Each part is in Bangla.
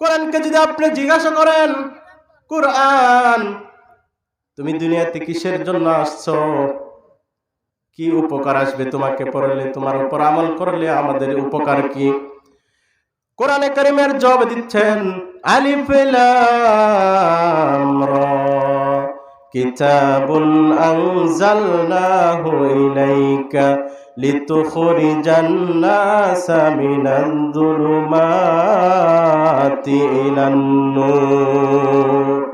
কোরআনকে যদি আপনি জিজ্ঞাসা করেন, কোরআন, তুমি দুনিয়াতে কিসের জন্য আসছো? কি উপকার আসবে তোমাকে পড়লে? তোমার উপর আমল করলে আমাদের উপকার কি? কোরআনে কারিমের জবাব দিচ্ছেন, আলিফ যুলুমাতি ইলান নূর।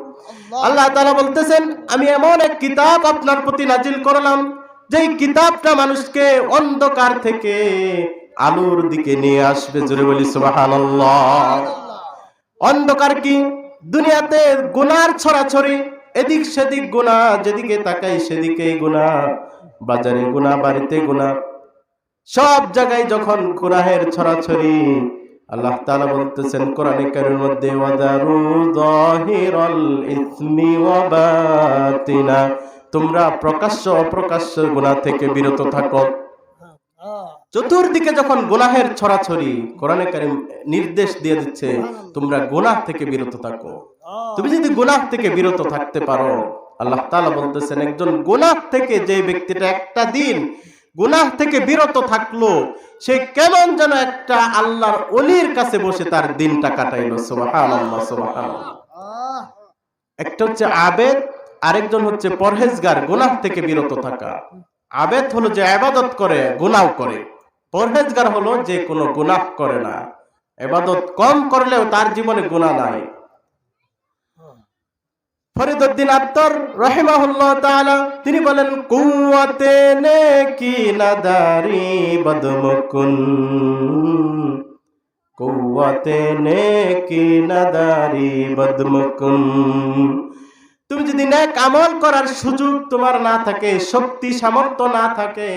আল্লাহ তাআলা বলতেছেন, আমি এমন এক কিতাব আপনার প্রতি নাজিল করলাম, যেই কিতাবটা মানুষকে অন্ধকার থেকে আলোর দিকে নিয়ে আসবে। জোরে বলি অন্ধকার কি? দুনিয়াতে গুনার ছড়াছড়ি, এদিক সেদিক গুনাহ, যেদিকে তাকাই সেদিকেই গুনাহ। বাজারে গুনাহ, বাড়িতে গুনাহ। সব জায়গায় যখন গুনাহের ছড়াছড়ি, আল্লাহ তাআলা বলতেছেন, কোরআনে কারিমের মধ্যে ওয়াদারু যাহিরাল ইসমি ওয়া বাতিনা তোমরা প্রকাশ্য অপ্রকাশ্য গুনাহ থেকে বিরত থাকো। চতুর্দিকে যখন গুনাহের ছড়াছড়ি, কোরআনে কারিম নির্দেশ দিয়ে দিচ্ছে, তোমরা গুনাহ থেকে বিরত থাকো। তুমি যদি গুনাহ থেকে বিরত থাকতে পারো, আল্লাহ তাআলা বলতেছেন, একজন গুনাহ থেকে যে ব্যক্তিটা একটা দিন গুনাহ থেকে বিরত থাকল, সে কেমন যেন একটা আল্লাহর অলির কাছে বসে তার দিনটা কাটাইলো। একটা হচ্ছে আবেদ, আরেকজন হচ্ছে পরহেজগার, গুনাহ থেকে বিরত থাকা। আবেদ হলো যে আবাদত করে, গুনাহ করে। পরহেজগার হলো যে কোনো গুনাহ করে না। এবাদত কম করলেও তার জীবনে গুনাহ নাই। ফরিদুদ্দিন আত্তর রহিমাহুল্লাহ তাআলা, তিনি বলেন, কুওয়াতে নেকি নাদারি বদমকুন। কুওয়াতে নেকি নাদারি বদমকুন। তুমি যদি নেক আমল করার সুযোগ তোমার না থাকে, শক্তি, সামর্থ্য না থাকে,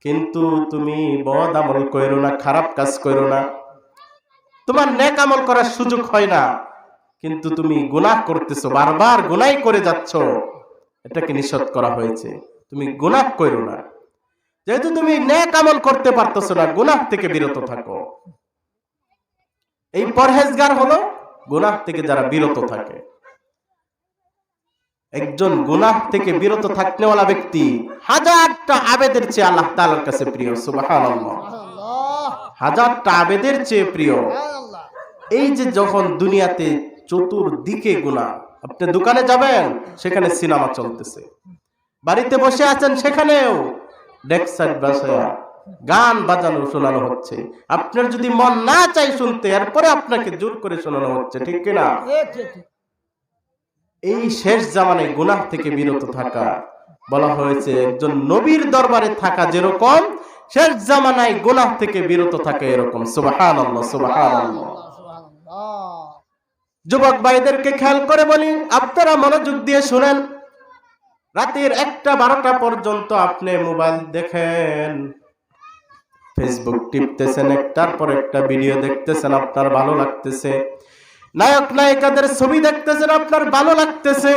কিন্তু তুমি বদ আমল করো না, খারাপ কাজ করো না। তোমার নেক আমল করার সুযোগ হয় না। কিন্তু তুমি গুনাহ করতেছো বারবার গুনাই করে যাচ্ছ। এটাকে নিষেধ করা হয়েছে। তুমি গুনাহ করো না। যেহেতু তুমি নেক আমল করতে পারতেছো না গুনাহ থেকে বিরত থাকো। এই পরহেজগার হলো গুনাহ থেকে যারা বিরত থাকে। একজন গুনাহ থেকে বিরত থাকনেওয়ালা ব্যক্তি হাজারটা আবেদের চেয়ে আল্লাহ তাআলার কাছে প্রিয় সুবহানাল্লাহ। হাজারটা আবেদের চেয়ে প্রিয়। এই যে যখন দুনিয়াতে চতুর্দিকে গুণা। আপনি দোকানে যাবেন, সেখানে সিনেমা চলতেছে। বাড়িতে বসে আছেন, সেখানেও গান বাজানো শোনানো হচ্ছে। আপনার যদি মন না চাই শুনতে, এরপরে আপনাকে জোর করে শোনানো হচ্ছে, ঠিক কিনা? এই শেষ জামানে গুনাহ থেকে বিরত থাকা। বলা হয়েছে, একজন নবীর দরবারে থাকা যেরকম, শেষ জামানায় গুনাহ থেকে বিরত থাকা এরকম। সুবহানাল্লাহ সুবহানাল্লাহ। যুবক ভাইদেরকে খেয়াল করে বলি, আপনারা মনোযোগ দিয়ে শুনেন। রাতের একটা বারোটা পর্যন্ত আপনি মোবাইল দেখেন। ফেসবুক টিপতেছেন, একটার পর একটা ভিডিও দেখতেছেন, আপনার ভালো লাগতেছে। নায়ক, নায়িকাদের ছবি দেখতেছেন, আপনার ভালো লাগতেছে।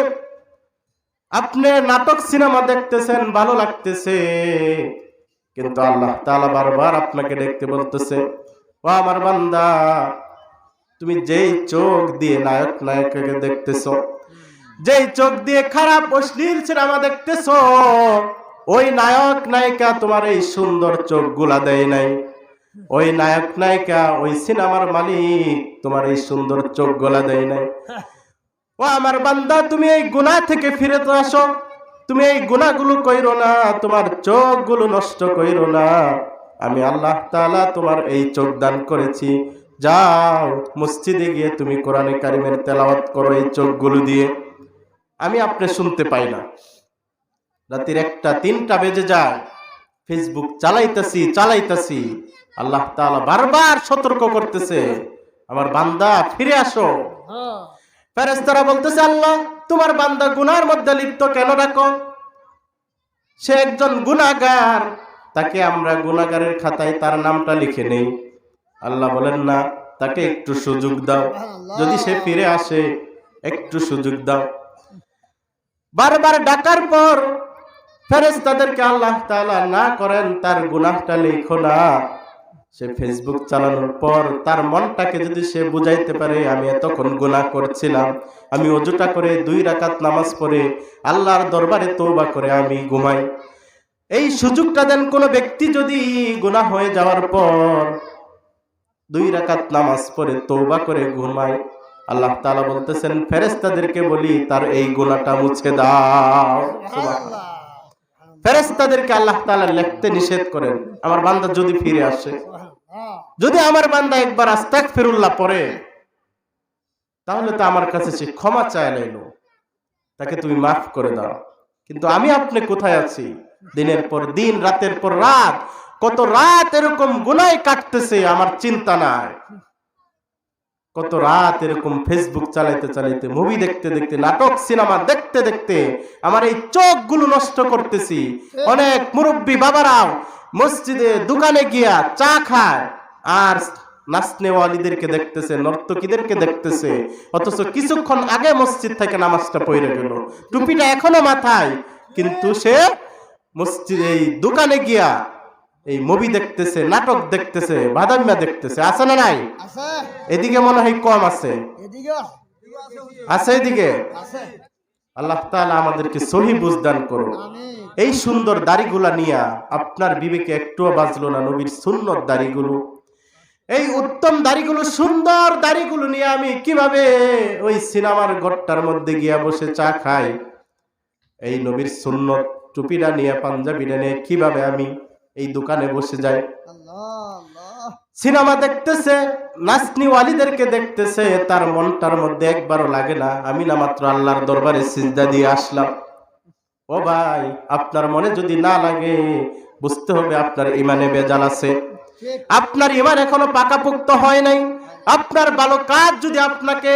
আপনি নাটক, সিনেমা দেখতেছেন, ভালো লাগতেছে। কিন্তু আল্লাহ তাআলা বারবার আপনাকে দেখতে বলতেছে, ও আমার বান্দা তুমি যেই চোখ দিয়ে নায়ক নায়িকাকে দেখতেছো, যেই চোখ দিয়ে খারাপ অশ্লীল সিনেমা দেখতেছো, ওই নায়ক নায়িকা তোমার এই সুন্দর চোখগুলা দেয় নাই। ওই নায়ক নায়িকা, ওই সিনেমার মালিক তোমার এই সুন্দর চোখ গোলা দেয় নাই। ও আমার বান্দা, তুমি এই গুনাহ থেকে ফিরে তো আসো। তুমি এই গুনাহগুলো কইরো না, তোমার চোখগুলো নষ্ট কইরো না। আমি আল্লাহ তাআলা তোমার এই চোখ দান করেছি। যাও, মসজিদে গিয়ে তুমি কোরআনে কারিমের তেলাওয়াত করো এই চোখগুলো দিয়ে। আমি আপনি শুনতে পাই না। রাতের একটা তিনটা বেজে যায়। ফেসবুক চালাইতাছি চালাইতাছি। আল্লাহ তাআলা বারবার সতর্ক করতেছে। আমার বান্দা, ফিরে আসো। ফেরেশতারা বলতেছে, আল্লাহ, তোমার বান্দা গুনার মধ্যে লিপ্ত কেন রাখো সে একজন গুনাহগার। তাকে আমরা গুনাহগারের খাতায় তার নামটা লিখে নেই। আল্লাহ বলেন না, তাকে একটু সুযোগ দাও। যদি সে ফিরে আসে, একটু সুযোগ দাও। বারবার ডাকার পর ফেরেশতাদেরকে আল্লাহ তাআলা না করেন, তার গুনাহটা লিখো না। সে ফেসবুক চালানোর পর তার মনটাকে যদি সে বুঝাইতে পারে, আমি এতক্ষণ গুনাহ করছিলাম, আমি অজুটা করে দুই রাকাত নামাজ পড়ে আল্লাহর দরবারে তৌবা করে আমি ঘুমাই। এই সুযোগটা দেন কোনো ব্যক্তি যদি গুনাহ হয়ে যাওয়ার পর দুই রাকাত নামাজ পড়ে তৌবা করে ঘুমায়। আল্লাহ তাআলা বলতেছেন ফেরেশতাদেরকে বলি তার এই গুনাহটা মুছে দাও। ফেরেশতাদেরকে আল্লাহ তাআলা লিখতে নিষেধ করেন। আমার বান্দা যদি ফিরে আসে যদি আমার বান্দা একবার আস্তাক ফিরুল্লাহ পড়ে তাহলে তো আমার কাছে সে ক্ষমা চায় লাইলো তাকে তুমি মাফ করে দাও। কিন্তু আমি আপনি কোথায় আছি? দিনের পর দিন রাতের পর রাত কত রাত এরকম গুনায় কাটতেছে, আমার চিন্তা নাই। কত রাত এরকম ফেসবুক চালাইতে চালাইতে মুভি দেখতে দেখতে, নাটক সিনেমা দেখতে দেখতে, আমার এই চোখগুলো নষ্ট করতেছি। অনেক মুরব্বী বাবারাও মসজিদে, দোকানে গিয়া চা খায়, আর নাচনেওয়ালিদেরকে দেখতেছে, নর্তকীদেরকে দেখতেছে, অথচ কিছুক্ষণ আগে মসজিদ থেকে নামাজটা পড়ে গেল। টুপিটা এখনও মাথায়, কিন্তু সে মসজিদ, এই দোকানে গিয়া এই মুভি দেখতেছে নাটক দেখতেছে বাদামিয়া দেখতেছে আছে না নাই? আছে। এদিকে মনে হয় কম আছে। এদিকে আছে। এদিকে? আছে। আল্লাহ তাআলা আমাদেরকে সহি বুঝদান করুন। আমি এই সুন্দর দাড়িগুলা নিয়া আপনার বিবেকে একটুও বাজলো না নবীর সুন্নত দাড়িগুলো। এই উত্তম দাড়িগুলো সুন্দর দাড়িগুলো নিয়ে আমি কীভাবে ওই সিনেমার ঘরটার মধ্যে গিয়া বসে চা খাই? এই নবীর সুন্নত টুপিটা নিয়ে পাঞ্জাবিটা নিয়ে কীভাবে আমি এই দোকানে বসে আল্লাহ সিনেমা দেখতেছে নাচনিওয়ালিদেরকে দেখতেছে তার মনটার মধ্যে একবারও লাগে না। আমি না মাত্র আল্লাহর দরবারে সিজদা দিয়ে আসলাম। ও ভাই আপনার মনে যদি না লাগে বুঝতে হবে আপনার ইমানে বেজাল আছে। আপনার ইমান এখনও পাকাপোক্ত হয় নাই। আপনার ভালো কাজ যদি আপনাকে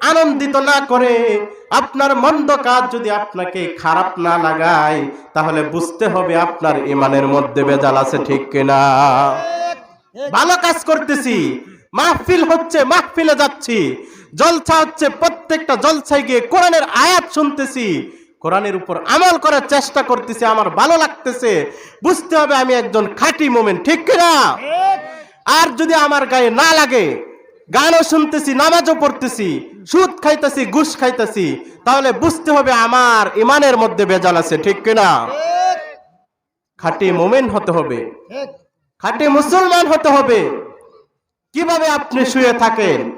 আনন্দিত না করে আপনার মন্দ কাজ যদি আপনাকে খারাপ না লাগায় তাহলে বুঝতে হবে আপনার ইমানের মধ্যে বেজাল আছে ঠিক কিনা। ভালো কাজ করতেছি মাহফিল হচ্ছে মাহফিলে যাচ্ছি জলসা হচ্ছে প্রত্যেকটা জলসায় গিয়ে কোরআনের আয়াত শুনতেছি কোরআনের উপর আমল করার চেষ্টা করতেছি আমার ভালো লাগতেছে বুঝতে হবে আমি একজন খাঁটি মোমেন ঠিক কিনা? আর যদি আমার গায়ে না লাগে গানও শুনতেছি নামাজও পড়তেছি সুদ খাইতেছি ঘুষ খাইতেছি তাহলে বুঝতে হবে আমার ইমানের মধ্যে বেজাল আছে ঠিক কিনা? খাঁটি মোমেন হতে হবে। খাটি মুসলমান হতে হবে। কীভাবে আপনি শুয়ে থাকেন?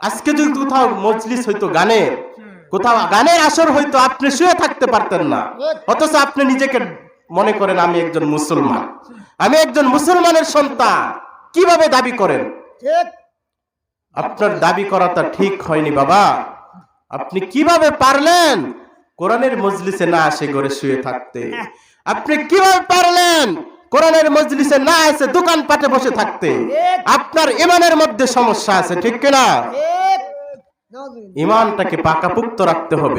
আজকে যদি কোথাও মজলিস হইতো গানের কোথাও গানের আসর হইতো আপনি শুয়ে থাকতে পারতেন না। অথচ আপনি নিজেকে মনে করেন আমি একজন মুসলমান। আমি একজন মুসলমানের সন্তান। কীভাবে দাবি করেন? ঠিক। আপনার দাবি করাটা ঠিক হয়নি বাবা। আপনি কীভাবে পারলেন? কোরআনের মজলিসে না আসে ঘরে শুয়ে থাকতে। আপনি কীভাবে পারলেন? কোরআনের মজলিসে না আসে দোকান পাটে বসে থাকতে। আপনার ইমানের মধ্যে সমস্যা আছে ঠিক কিনা। ইমানটাকে পাকাপুক্ত রাখতে হবে।